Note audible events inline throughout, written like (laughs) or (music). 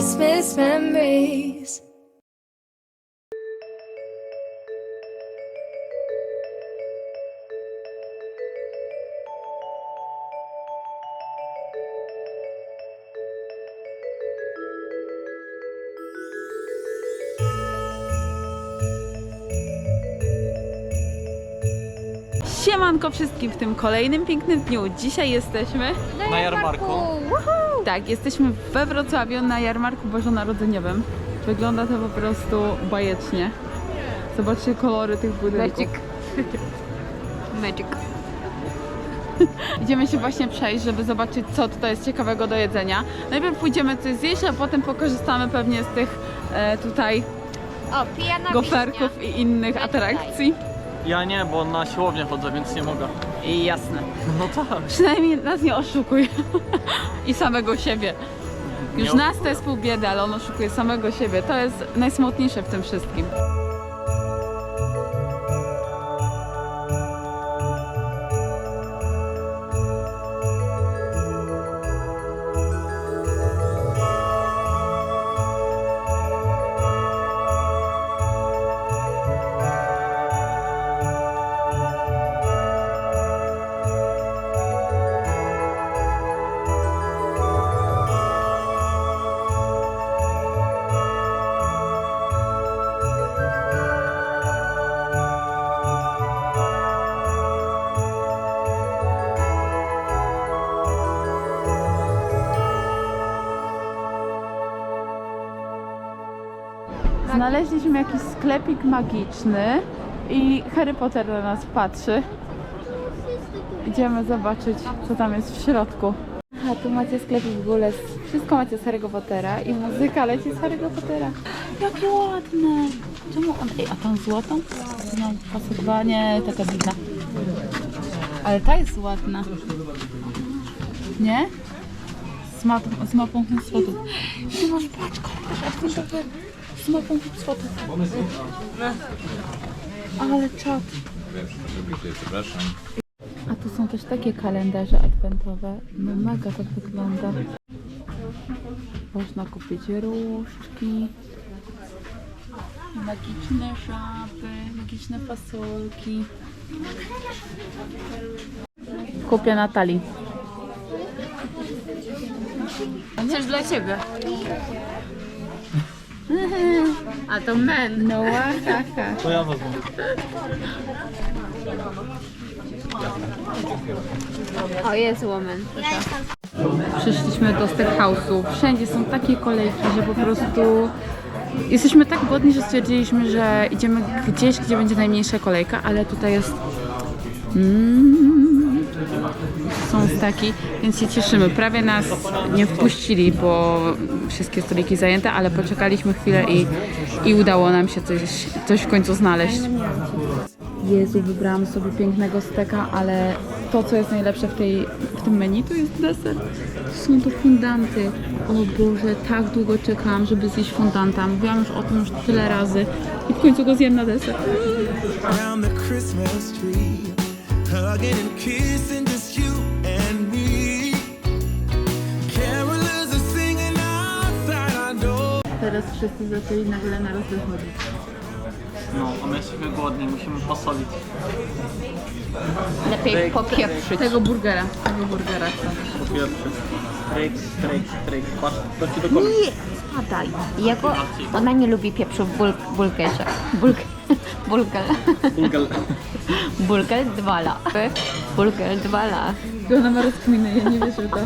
Christmas memories. Siemanko wszystkim w tym kolejnym pięknym dniu. Dzisiaj jesteśmy, Na jarmarku. Tak, jesteśmy we Wrocławiu na jarmarku bożonarodzeniowym. Wygląda to po prostu bajecznie. Zobaczcie kolory tych budynków. Magic. (laughs) (laughs) Idziemy się właśnie przejść, żeby zobaczyć co tutaj jest ciekawego do jedzenia. Najpierw pójdziemy coś zjeść, a potem pokorzystamy pewnie z tych e, tutaj O, pijana goferków i innych atrakcji. Ja nie, bo na siłownię chodzę, więc nie mogę. I jasne. No tak. Przynajmniej nas nie oszukuj. I samego siebie. Już nas to jest pół biedy, ale on oszukuje samego siebie. To jest najsmutniejsze w tym wszystkim. Znaleźliśmy jakiś sklepik magiczny i Harry Potter na nas patrzy. Idziemy zobaczyć, co tam jest w środku. A tu macie sklepik w ogóle, wszystko macie z Harry'ego Pottera i muzyka leci z Harry'ego Pottera. Jakie ładne! Czemu on... Ej, a tą złotą? No, pasowanie, taka dziwna. Ale ta jest ładna. Nie? Z, map, z mapą Hunsfotów. Ty masz paczkę, adwentowy z Hunsfotów. Ale czad. A tu są też takie kalendarze adwentowe. No mega to wygląda. Można kupić różdżki. Magiczne żaby, magiczne fasolki. Kupię Natalii. Coś dla ciebie. A to men. No haha. To ja wezmę. O, jest woman. Przyszliśmy do steakhouse'u. Wszędzie są takie kolejki, że po prostu jesteśmy tak głodni, że stwierdziliśmy, że idziemy gdzieś, gdzie będzie najmniejsza kolejka, ale tutaj jest mm, są staki, więc się cieszymy. Prawie nas nie wpuścili, bo wszystkie stoliki zajęte, ale poczekaliśmy chwilę i, i udało nam się coś, coś w końcu znaleźć. Jezu, wybrałam sobie pięknego steka, ale to, co jest najlepsze w, tej, w tym menu, to jest deser. Są to fundanty. O Boże, tak długo czekałam, żeby zjeść fundanta. Mówiłam już o tym już tyle razy i w końcu go zjem na deser. Teraz wszyscy zaczęli nagle naraz wychodzić. No, a my jesteśmy głodni, musimy posolić. Lepiej popieprzyć. Tego burgera, tego burgera chcę. Po pierwsze. Strejk, strejk, strejk. Patrz, to ci do końca. Nie, spadaj. Jako ona nie lubi pieprzu w bul bulkerze. Bulk bulkel. Bulgal. Bulkel dwala. Bulkel dwala. I ona ma rozkminę, ja nie wierzę w to.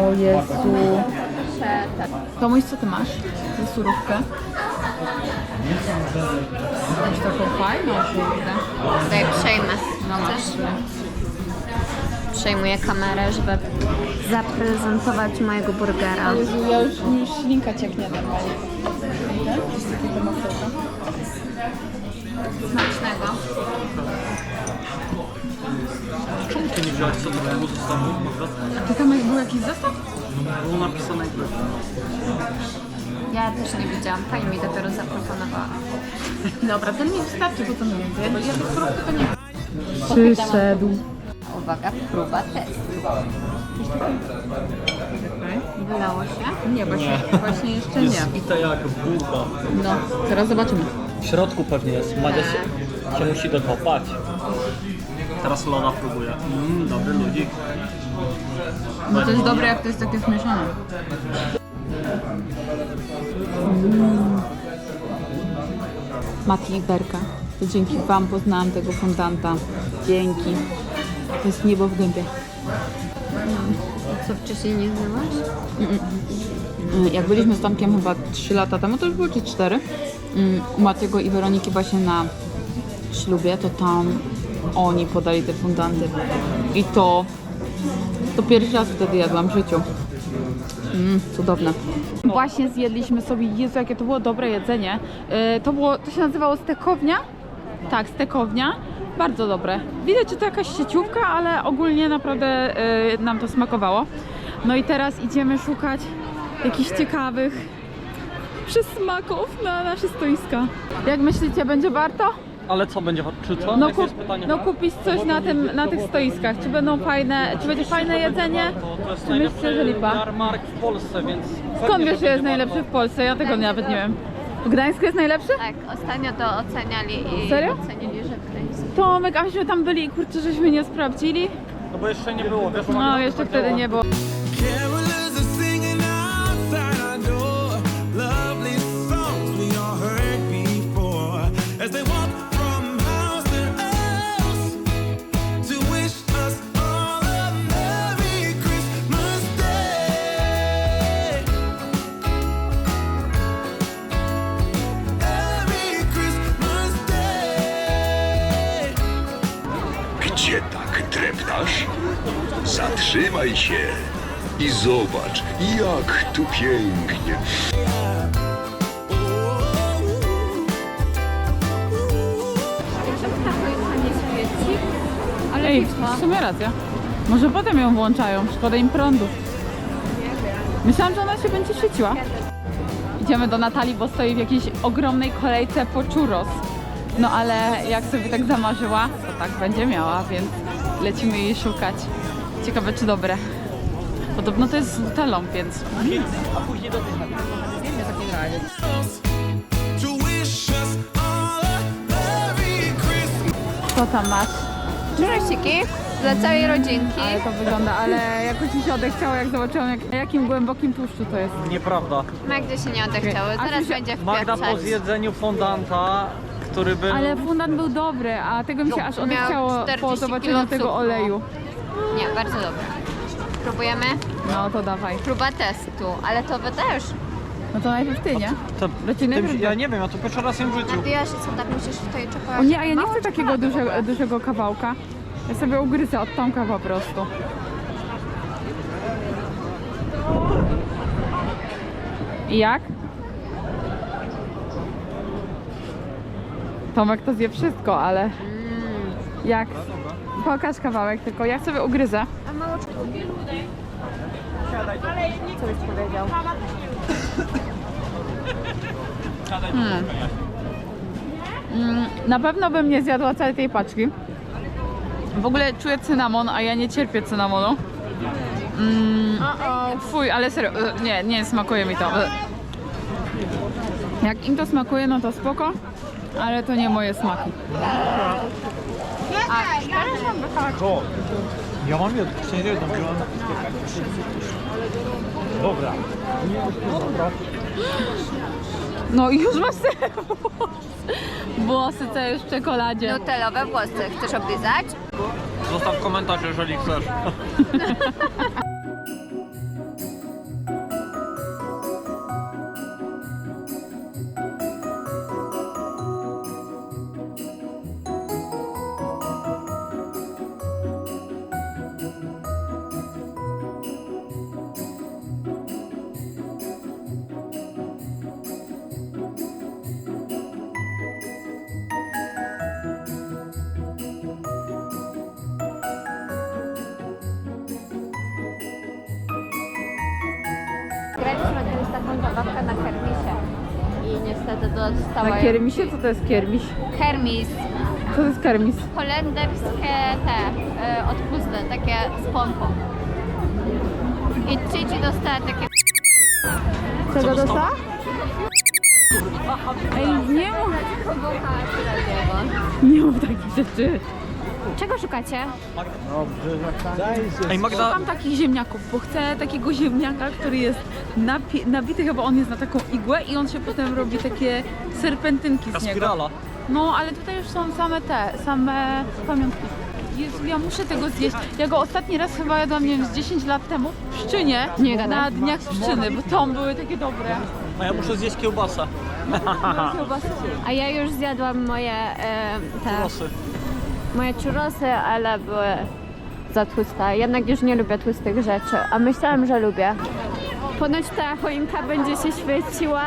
O Jezu. Tomuś, co ty masz? Za surówkę? Masz taką fajną kurde. Daj przejmę. No masz. Przejmuję kamerę, żeby zaprezentować mojego burgera. Jezu, ja już, już ślinka cieknie normalnie. Smacznego. Czemu ty nie wziąłeś sobie tego zestawu? Czy tam był jakiś zestaw? Było napisane jakby. Ja też nie widziałam. Pani mi dopiero zaproponowała. (laughs) Dobra, ten mi wystarczy, bo to nie wiem. Ja tych surówki to nie Przyszedł. Uwaga, próba testu. Wylało się? Nie, właśnie, właśnie jeszcze nie. Bite jak bułka. No, teraz zobaczymy. W środku pewnie jest. Madzia się, się musi dokopać. Teraz Lola próbuje. Mmm, dobry ludzik. No to jest dobre, jak to jest takie zmieszane. Mati i Berka. To dzięki Wam poznałam tego fondanta. Dzięki. To jest niebo w gębie. Co wcześniej nie znałaś? Mm, Jak byliśmy z Tomkiem chyba 3 lata temu, to już było czy 4, u Matiego i Weroniki właśnie na ślubie, to tam oni podali te fondanty. I to, to pierwszy raz wtedy jadłam w życiu. Mm, cudowne. Właśnie zjedliśmy sobie, Jezu, jakie to było dobre jedzenie. Yy, to było, to się nazywało stekownia? Tak, stekownia. Bardzo dobre. Widać, że to jakaś sieciówka, ale ogólnie naprawdę yy, nam to smakowało. No i teraz idziemy szukać jakichś ciekawych przysmaków na nasze stoiska. Jak myślicie, będzie warto? Ale co będzie, czy co? No, Jakie kup, jest pytanie? no kupić coś na, tym, na tych stoiskach. Czy będą fajne, czy będzie fajne jedzenie? To, to jest Czy myślicie, że lipa? jarmark w Polsce, więc... Skąd pewnie, wiesz, że jest będzie najlepszy w Polsce? Ja tego nawet nie wiem. W Gdańsku jest najlepszy? Tak, ostatnio to oceniali i Serio? ocenili, że Gdańsk. Tomek, a myśmy tam byli i kurczę, żeśmy nie sprawdzili. No bo jeszcze nie było, wiesz? No, jeszcze wtedy nie było. Zatrzymaj się i zobacz, jak tu pięknie. Ale Ej, w sumie racja. Może potem ją włączają, szkoda im prądu. Myślałam, że ona się będzie świeciła. Idziemy do Natalii, bo stoi w jakiejś ogromnej kolejce po churros. No ale jak sobie tak zamarzyła, to tak będzie miała, więc lecimy jej szukać. Ciekawe czy dobre. Podobno to jest z nutellą, więc To wish us all a Merry Christmas. co tam masz? Czurosiki dla całej rodzinki. Ale to wygląda, ale jakoś mi się odechciało, jak zobaczyłam jak, jakim głębokim tłuszczu to jest. Nieprawda. Magdzie się nie odechciały, A teraz się- będzie Magda po zjedzeniu fondanta, który był... Ale fundant był dobry, a tego mi się aż Miał odechciało 40 po zobaczeniu kilo tego cukru. oleju. Nie, bardzo dobre. Próbujemy? No to dawaj. Próba testu, ale to wy też. No to najpierw ty, nie? To, Leci najpierw ja nie wiem, ja to pierwszy raz jem w życiu. Wiesz, co tak musisz czekoladzie. O nie, a ja nie chcę takiego dużego, dużego kawałka. Ja sobie ugryzę od Tomka po prostu. I jak? Tomek to zje wszystko, ale jak? Pokaż kawałek tylko, ja sobie ugryzę. A mało czekolady. Mm, Na pewno bym nie zjadła całej tej paczki. W ogóle czuję cynamon, a ja nie cierpię cynamonu. Mm, fuj, ale serio, e, nie, nie smakuje mi to. E. Jak im to smakuje, no to spoko, ale to nie moje smaki. O, ja mam jedną, nie jedną wziąłem. Dobra. No i już masz te włosy. Włosy co już w czekoladzie. Nutelowe włosy. Chcesz oblizać? Zostaw komentarz, jeżeli chcesz. (laughs) Graliśmy kiedyś taką zabawkę na kermisie. I niestety dostała... Na kiermisie? Co to jest kiermiś? Kermis. Co to jest kermis? Holenderskie te, y, od puzzle, takie z pompą. I Cici dostała takie... Czego dostała? Ej, nie mów, nie mów takich rzeczy. Czego szukacie? Ej Magda, Szukam takich ziemniaków, bo chcę takiego ziemniaka, który jest napi- nabity, chyba on jest na taką igłę i on się potem robi takie serpentynki ta z niego. spirala. No, ale tutaj już są same te, same pamiątki. Jezu, ja muszę tego zjeść. Ja go ostatni raz chyba jadłam, nie wiem, z 10 lat temu w Pszczynie. Nie gadaj. Na dniach Pszczyny, bo tam były takie dobre. A ja muszę zjeść kiełbasę. Kiełbasy. A ja już zjadłam moje e, te. Moje churrosy, ale były za tłuste. Jednak już nie lubię tłustych rzeczy, a myślałam, że lubię. Ponoć ta choinka będzie się świeciła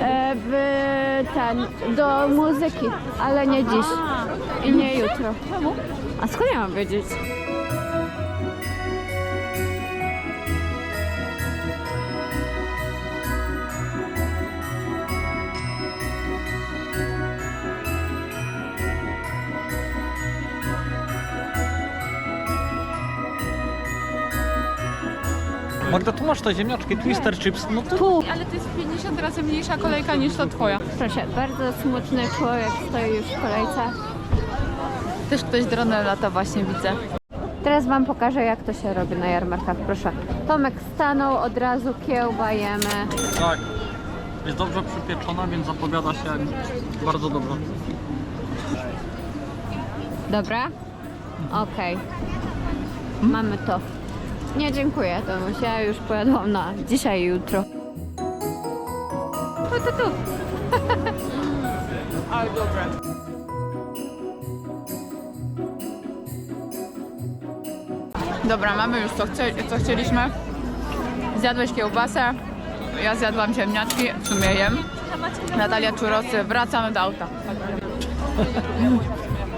e, w ten, do muzyki, ale nie dziś i nie jutro. A skąd ja mam wiedzieć? Magda, tu masz te ziemniaczki, Twister Chips. No to Tu. Ale to jest 50 razy mniejsza kolejka niż ta twoja. Proszę, bardzo smutny człowiek stoi już w kolejce. Też ktoś dronem lata właśnie widzę. Teraz Wam pokażę, jak to się robi na jarmarkach. Proszę. Tomek stanął, od razu kiełba jemy. tak. Jest dobrze przypieczona, więc zapowiada się bardzo dobrze. Dobra? Okej. Mamy to. Nie, dziękuję, Tomuś. Ja już pojadłam na dzisiaj i jutro. Tu, tu, tu. (laughs) Ale dobre. Dobra, mamy już co, co chcieliśmy. Zjadłeś kiełbasę, ja zjadłam ziemniaczki, w sumie jem. Natalia czurosy, wracamy do auta.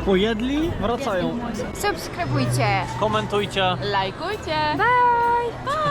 Pojedli, wracają. Subskrybujcie. Komentujcie. Lajkujcie! Bye! Bye!